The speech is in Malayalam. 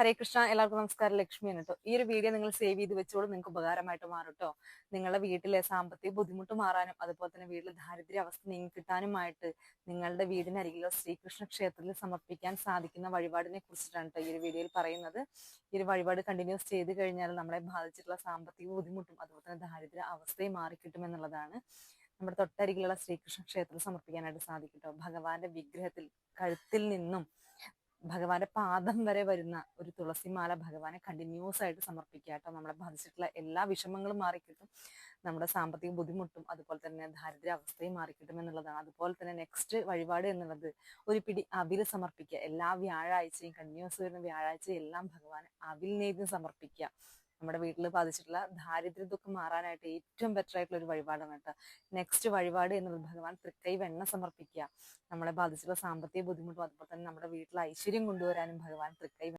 ഹരേ കൃഷ്ണ എല്ലാവർക്കും നമസ്കാരം. ലക്ഷ്മിയാണ് കേട്ടോ ഈ ഒരു വീഡിയോ നിങ്ങൾ സേവ് ചെയ്ത് വെച്ചോളൂ. നിങ്ങൾക്ക് ഉപകാരമായിട്ട് മാറും കേട്ടോ നിങ്ങളുടെ വീട്ടിലെ സാമ്പത്തിക ബുദ്ധിമുട്ട് മാറാനും അതുപോലെ തന്നെ വീട്ടിലെ ദാരിദ്ര്യ അവസ്ഥ നീങ്ങി കിട്ടാനുമായിട്ട് നിങ്ങളുടെ വീടിനരികിലോ ശ്രീകൃഷ്ണ ക്ഷേത്രത്തിൽ സമർപ്പിക്കാൻ സാധിക്കുന്ന വഴിപാടിനെ കുറിച്ചിട്ടാണ് കേട്ടോ ഈ ഒരു വീഡിയോയിൽ പറയുന്നത്. ഈ ഒരു വഴിപാട് കണ്ടിന്യൂസ് ചെയ്ത് കഴിഞ്ഞാൽ നമ്മളെ ബാധിച്ചിട്ടുള്ള സാമ്പത്തിക ബുദ്ധിമുട്ടും അതുപോലെ തന്നെ ദാരിദ്ര്യ അവസ്ഥയും മാറിക്കിട്ടും എന്നുള്ളതാണ്. നമ്മുടെ തൊട്ടരികിലുള്ള ശ്രീകൃഷ്ണ ക്ഷേത്രത്തിൽ സമർപ്പിക്കാനായിട്ട് സാധിക്കും കേട്ടോ ഭഗവാന്റെ വിഗ്രഹത്തിൽ കഴുത്തിൽ നിന്നും ഭഗവാന്റെ പാദം വരെ വരുന്ന ഒരു തുളസിമാല ഭഗവാനെ കണ്ടിന്യൂസ് ആയിട്ട് സമർപ്പിക്കുക കേട്ടോ. നമ്മളെ ബാധിച്ചിട്ടുള്ള എല്ലാ വിഷമങ്ങളും മാറിക്കിട്ടും. നമ്മുടെ സാമ്പത്തിക ബുദ്ധിമുട്ടും അതുപോലെ തന്നെ ദാരിദ്ര്യ അവസ്ഥയും മാറിക്കിട്ടും എന്നുള്ളതാണ്. അതുപോലെ തന്നെ നെക്സ്റ്റ് വഴിപാട് എന്നുള്ളത് ഒരു പിടി അവിൽ സമർപ്പിക്കുക. എല്ലാ വ്യാഴാഴ്ചയും കണ്ടിന്യൂസ് വരുന്ന വ്യാഴാഴ്ചയും എല്ലാം ഭഗവാൻ അവിൽ നെയ്തും സമർപ്പിക്കുക. നമ്മുടെ വീട്ടിൽ ബാധിച്ചിട്ടുള്ള ദാരിദ്ര്യത്തൊക്കെ മാറാനായിട്ട് ഏറ്റവും ബെറ്റർ ആയിട്ടുള്ള ഒരു വഴിപാടാണ് കേട്ടോ. നെക്സ്റ്റ് വഴിപാട് എന്നുള്ളത് ഭഗവാൻ തൃക്കൈ വെണ്ണ സമർപ്പിക്കുക. നമ്മളെ ബാധിച്ചിട്ടുള്ള സാമ്പത്തിക ബുദ്ധിമുട്ടും അതുപോലെ തന്നെ നമ്മുടെ വീട്ടിൽ ഐശ്വര്യം കൊണ്ടുവരാനും ഭഗവാൻ തൃക്കൈ